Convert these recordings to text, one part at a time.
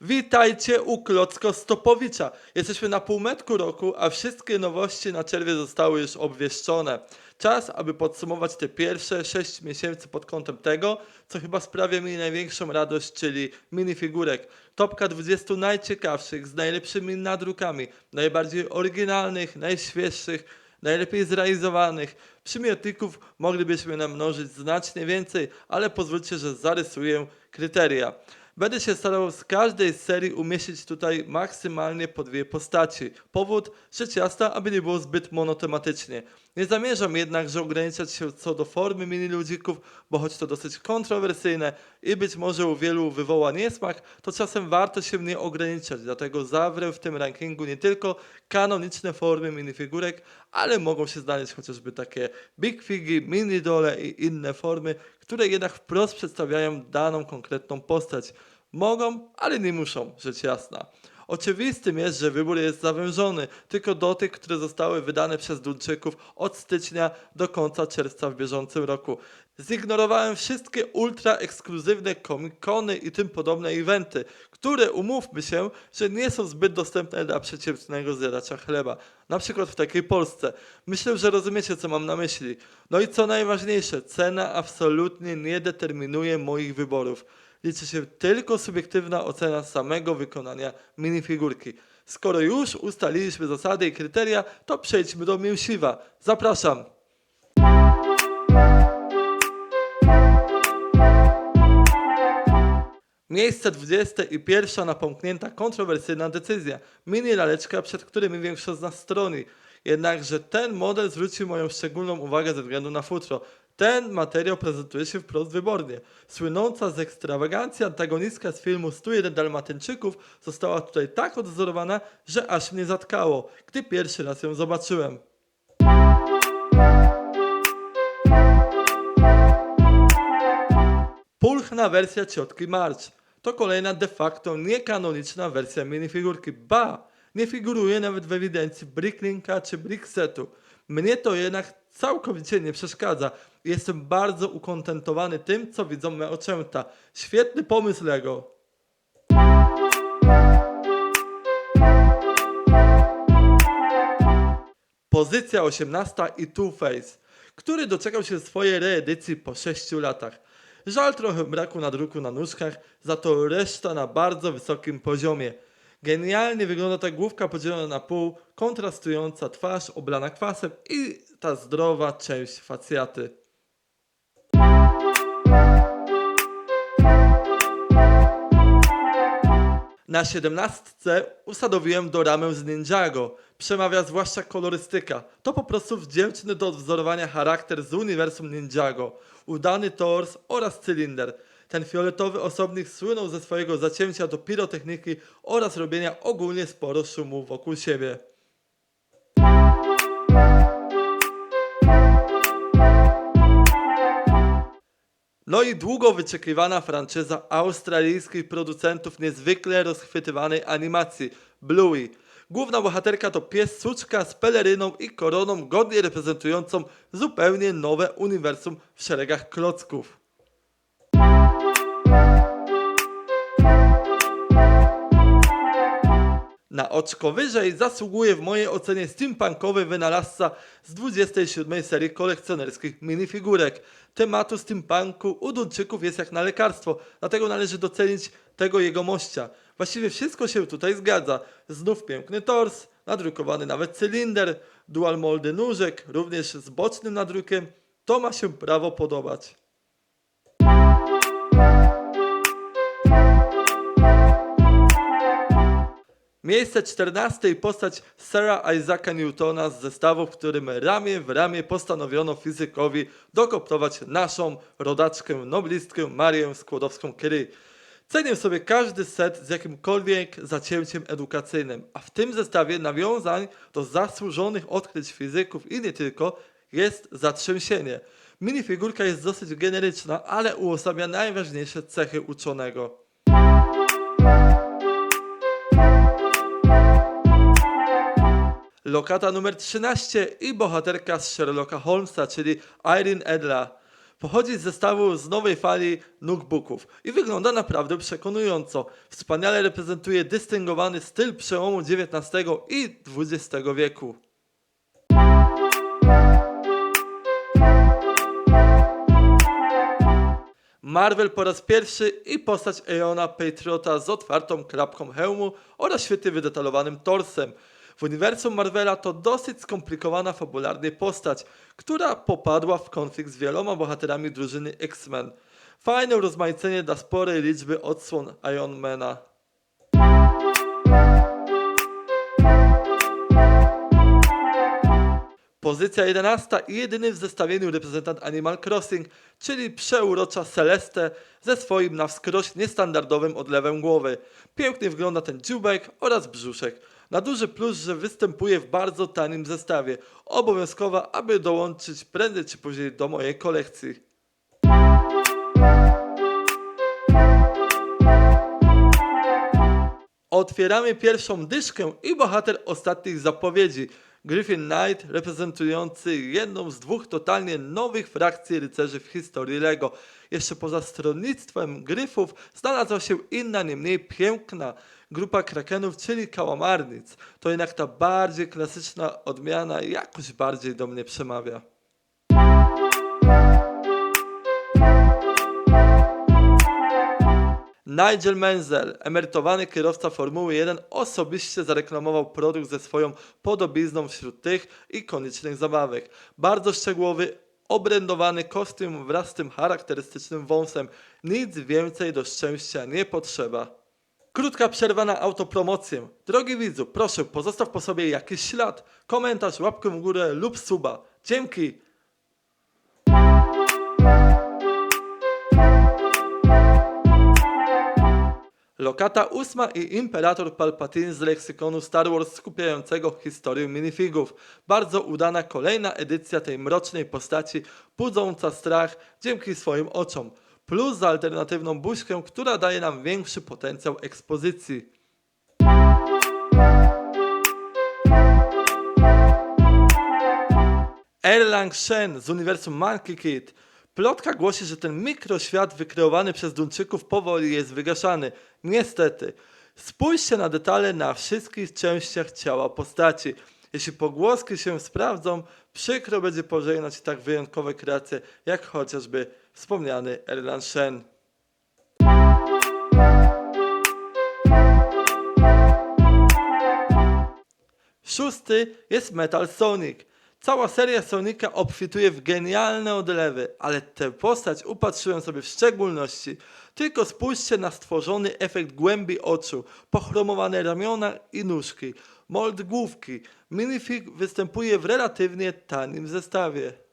Witajcie u Klocko Stopowicza. Jesteśmy na półmetku roku, a wszystkie nowości na czerwie zostały już obwieszczone. Czas, aby podsumować te pierwsze 6 miesięcy pod kątem tego, co chyba sprawia mi największą radość, czyli minifigurek. Topka 20 najciekawszych, z najlepszymi nadrukami, najbardziej oryginalnych, najświeższych, najlepiej zrealizowanych. Przymiotników moglibyśmy namnożyć znacznie więcej, ale pozwólcie, że zarysuję kryteria. Będę się starał z każdej serii umieścić tutaj maksymalnie po dwie postaci. Powód, rzecz jasna, aby nie było zbyt monotematycznie. Nie zamierzam jednakże ograniczać się co do formy mini ludzików, bo choć to dosyć kontrowersyjne i być może u wielu wywoła niesmak, to czasem warto się nie ograniczać, dlatego zawrę w tym rankingu nie tylko kanoniczne formy minifigurek, ale mogą się znaleźć chociażby takie big figi, mini dole i inne formy, które jednak wprost przedstawiają daną konkretną postać. Mogą, ale nie muszą, rzecz jasna. Oczywistym jest, że wybór jest zawężony tylko do tych, które zostały wydane przez Duńczyków od stycznia do końca czerwca w bieżącym roku. Zignorowałem wszystkie ultra ekskluzywne komikony i tym podobne eventy, które umówmy się, że nie są zbyt dostępne dla przeciętnego zjadacza chleba. Na przykład w takiej Polsce. Myślę, że rozumiecie, co mam na myśli. No i co najważniejsze, cena absolutnie nie determinuje moich wyborów. Liczy się tylko subiektywna ocena samego wykonania minifigurki. Skoro już ustaliliśmy zasady i kryteria, to przejdźmy do mięsiwa. Zapraszam! Miejsce 20 i pierwsza napomknięta kontrowersyjna decyzja. Mini laleczka, przed którymi większość z nas stroni. Jednakże ten model zwrócił moją szczególną uwagę ze względu na futro. Ten materiał prezentuje się wprost wybornie. Słynąca z ekstrawagancji antagonistka z filmu 101 Dalmatyńczyków została tutaj tak odzorowana, że aż mnie zatkało, gdy pierwszy raz ją zobaczyłem. Pulchna wersja ciotki March. To kolejna de facto niekanoniczna wersja minifigurki. Ba! Nie figuruje nawet w ewidencji Bricklinka czy Bricksetu. Mnie to jednak całkowicie nie przeszkadza. Jestem bardzo ukontentowany tym, co widzą me oczęta. Świetny pomysł Lego. Pozycja 18 i Two Face, który doczekał się swojej reedycji po 6 latach. Żal trochę braku nadruku na nóżkach, za to reszta na bardzo wysokim poziomie. Genialnie wygląda ta główka podzielona na pół, kontrastująca twarz oblana kwasem i ta zdrowa część facjaty. Na 17 usadowiłem doramę z Ninjago. Przemawia zwłaszcza kolorystyka. To po prostu wdzięczny do odwzorowania charakter z uniwersum Ninjago. Udany tors oraz cylinder. Ten fioletowy osobnik słynął ze swojego zacięcia do pirotechniki oraz robienia ogólnie sporo szumu wokół siebie. No i długo wyczekiwana franczyza australijskich producentów niezwykle rozchwytywanej animacji Bluey. Główna bohaterka to pies suczka z peleryną i koroną godnie reprezentującą zupełnie nowe uniwersum w szeregach klocków. Oczko wyżej zasługuje w mojej ocenie steampunkowy wynalazca z 27 serii kolekcjonerskich minifigurek. Tematu steampunku u Duńczyków jest jak na lekarstwo, dlatego należy docenić tego jego mościa. Właściwie wszystko się tutaj zgadza. Znów piękny tors, nadrukowany nawet cylinder, dual moldy nóżek, również z bocznym nadrukiem. To ma się prawo podobać. Miejsce 14 postać Sara Isaaca Newtona z zestawu, w którym ramię w ramię postanowiono fizykowi dokoptować naszą rodaczkę, noblistkę Marię Skłodowską-Curie. Cenię sobie każdy set z jakimkolwiek zacięciem edukacyjnym, a w tym zestawie nawiązań do zasłużonych odkryć fizyków i nie tylko jest zatrzęsienie. Minifigurka jest dosyć generyczna, ale uosabia najważniejsze cechy uczonego. Lokata numer 13 i bohaterka z Sherlocka Holmesa, czyli Irene Edla. Pochodzi z zestawu z nowej fali notebooków i wygląda naprawdę przekonująco. Wspaniale reprezentuje dystyngowany styl przełomu XIX i XX wieku. Marvel po raz pierwszy i postać Eona Patriota z otwartą klapką hełmu oraz świetnie wydetalowanym torsem. W uniwersum Marvela to dosyć skomplikowana fabularnie postać, która popadła w konflikt z wieloma bohaterami drużyny X-Men. Fajne urozmaicenie dla sporej liczby odsłon Ironmana. Pozycja 11 i jedyny w zestawieniu reprezentant Animal Crossing, czyli przeurocza Celeste ze swoim na wskroś niestandardowym odlewem głowy. Pięknie wygląda ten dziubek oraz brzuszek. Na duży plus, że występuje w bardzo tanim zestawie. Obowiązkowa, aby dołączyć prędzej czy później do mojej kolekcji. Otwieramy pierwszą dyszkę i bohater ostatnich zapowiedzi. Griffin Knight reprezentujący jedną z dwóch totalnie nowych frakcji rycerzy w historii LEGO. Jeszcze poza stronnictwem gryfów znalazła się inna, nie mniej piękna grupa krakenów, czyli kałamarnic. To jednak ta bardziej klasyczna odmiana jakoś bardziej do mnie przemawia. Nigel Menzel, emerytowany kierowca Formuły 1, osobiście zareklamował produkt ze swoją podobizną wśród tych ikonicznych zabawek. Bardzo szczegółowy, obrędowany kostium wraz z tym charakterystycznym wąsem. Nic więcej do szczęścia nie potrzeba. Krótka przerwa na autopromocję. Drogi widzu, proszę pozostaw po sobie jakiś ślad, komentarz, łapkę w górę lub suba. Dzięki! Lokata ósma i Imperator Palpatine z leksykonu Star Wars skupiającego historię minifigów. Bardzo udana kolejna edycja tej mrocznej postaci, budząca strach dzięki swoim oczom. Plus za alternatywną buźkę, która daje nam większy potencjał ekspozycji. Erlang Shen z uniwersum Monkey Kid. Plotka głosi, że ten mikroświat wykreowany przez Duńczyków powoli jest wygaszany. Niestety. Spójrzcie na detale na wszystkich częściach ciała postaci. Jeśli pogłoski się sprawdzą, przykro będzie pożegnać tak wyjątkowe kreacje, jak chociażby wspomniany Erlang Shen. Szósty jest Metal Sonic. Cała seria Sonika obfituje w genialne odlewy, ale tę postać upatrzyłem sobie w szczególności. Tylko spójrzcie na stworzony efekt głębi oczu, pochromowane ramiona i nóżki, mold główki. Minifig występuje w relatywnie tanim zestawie.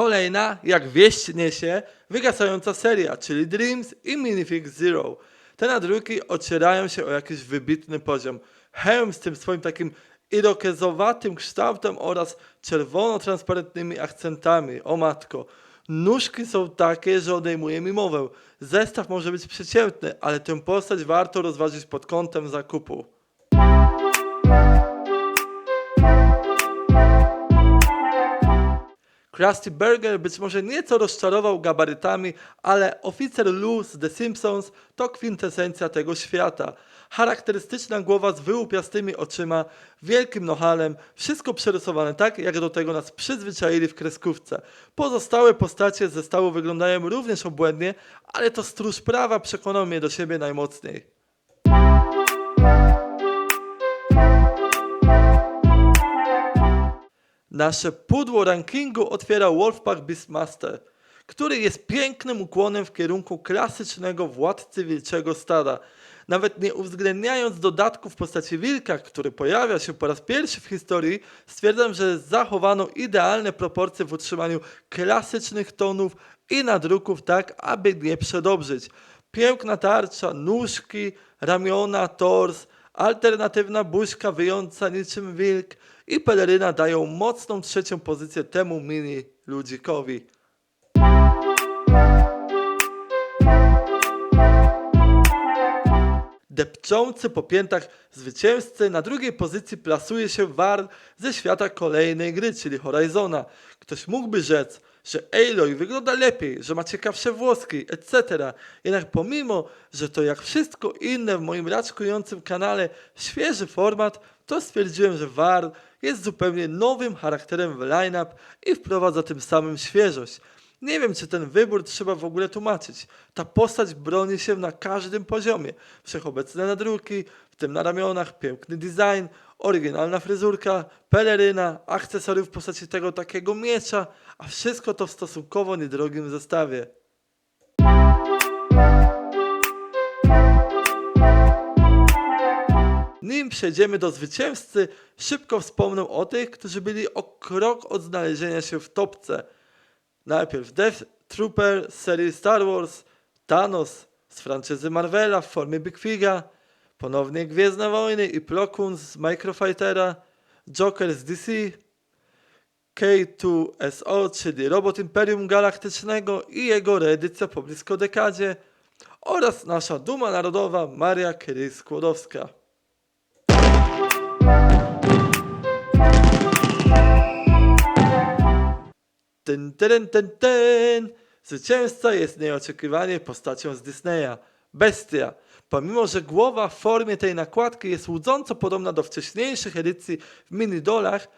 Kolejna, jak wieść niesie, wygasająca seria, czyli Dreams i Minifig Zero. Te nadruki ocierają się o jakiś wybitny poziom. Hełm z tym swoim takim irokezowatym kształtem oraz czerwono-transparentnymi akcentami. O matko. Nóżki są takie, że odejmuje mi mowę. Zestaw może być przeciętny, ale tę postać warto rozważyć pod kątem zakupu. Krusty Burger być może nieco rozczarował gabarytami, ale oficer Lou z The Simpsons to kwintesencja tego świata. Charakterystyczna głowa z wyłupiastymi oczyma, wielkim nohalem, wszystko przerysowane tak, jak do tego nas przyzwyczaili w kreskówce. Pozostałe postacie z zestawu wyglądają również obłędnie, ale to stróż prawa przekonał mnie do siebie najmocniej. Nasze pudło rankingu otwiera Wolfpack Beastmaster, który jest pięknym ukłonem w kierunku klasycznego władcy wilczego stada. Nawet nie uwzględniając dodatków w postaci wilka, który pojawia się po raz pierwszy w historii, stwierdzam, że zachowano idealne proporcje w utrzymaniu klasycznych tonów i nadruków tak, aby nie przedobrzyć. Piękna tarcza, nóżki, ramiona, tors, alternatywna buźka wyjąca niczym wilk i peleryna dają mocną trzecią pozycję temu mini ludzikowi. depczący po piętach zwycięzcy. Na drugiej pozycji plasuje się War ze świata kolejnej gry, czyli Horizona. Ktoś mógłby rzec, że Aloy wygląda lepiej, że ma ciekawsze włoski, etc. Jednak pomimo, że to jak wszystko inne w moim raczkującym kanale świeży format, to stwierdziłem, że War jest zupełnie nowym charakterem w line-up i wprowadza tym samym świeżość. Nie wiem, czy ten wybór trzeba w ogóle tłumaczyć. Ta postać broni się na każdym poziomie. Wszechobecne nadruki, w tym na ramionach, piękny design, oryginalna fryzurka, peleryna, akcesory w postaci tego takiego miecza, a wszystko to w stosunkowo niedrogim zestawie. Nim przejdziemy do zwycięzcy, szybko wspomnę o tych, którzy byli o krok od znalezienia się w topce. Najpierw Death Trooper z serii Star Wars, Thanos z franczyzy Marvela w formie Big Figa, ponownie Gwiezdne Wojny i Plo Koon z Microfightera, Joker z DC, K2SO, czyli Robot Imperium Galaktycznego i jego reedycja po blisko dekadzie oraz nasza duma narodowa Maria Curie Skłodowska. Ten, ten, ten, ten. Zwycięzca jest nieoczekiwanie postacią z Disneya. Bestia. Pomimo, że głowa w formie tej nakładki jest łudząco podobna do wcześniejszych edycji w mini-dolach,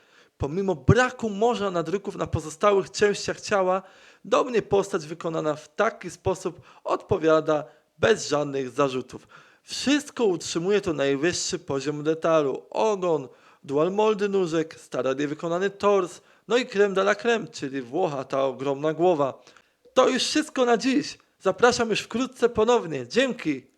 pomimo braku morza nadruków na pozostałych częściach ciała, do mnie postać wykonana w taki sposób odpowiada bez żadnych zarzutów. Wszystko utrzymuje to najwyższy poziom detalu. Ogon, dual moldy nóżek, starannie wykonany tors, no i creme de la creme, czyli Włocha, ta ogromna głowa. To już wszystko na dziś. Zapraszam już wkrótce ponownie. Dzięki!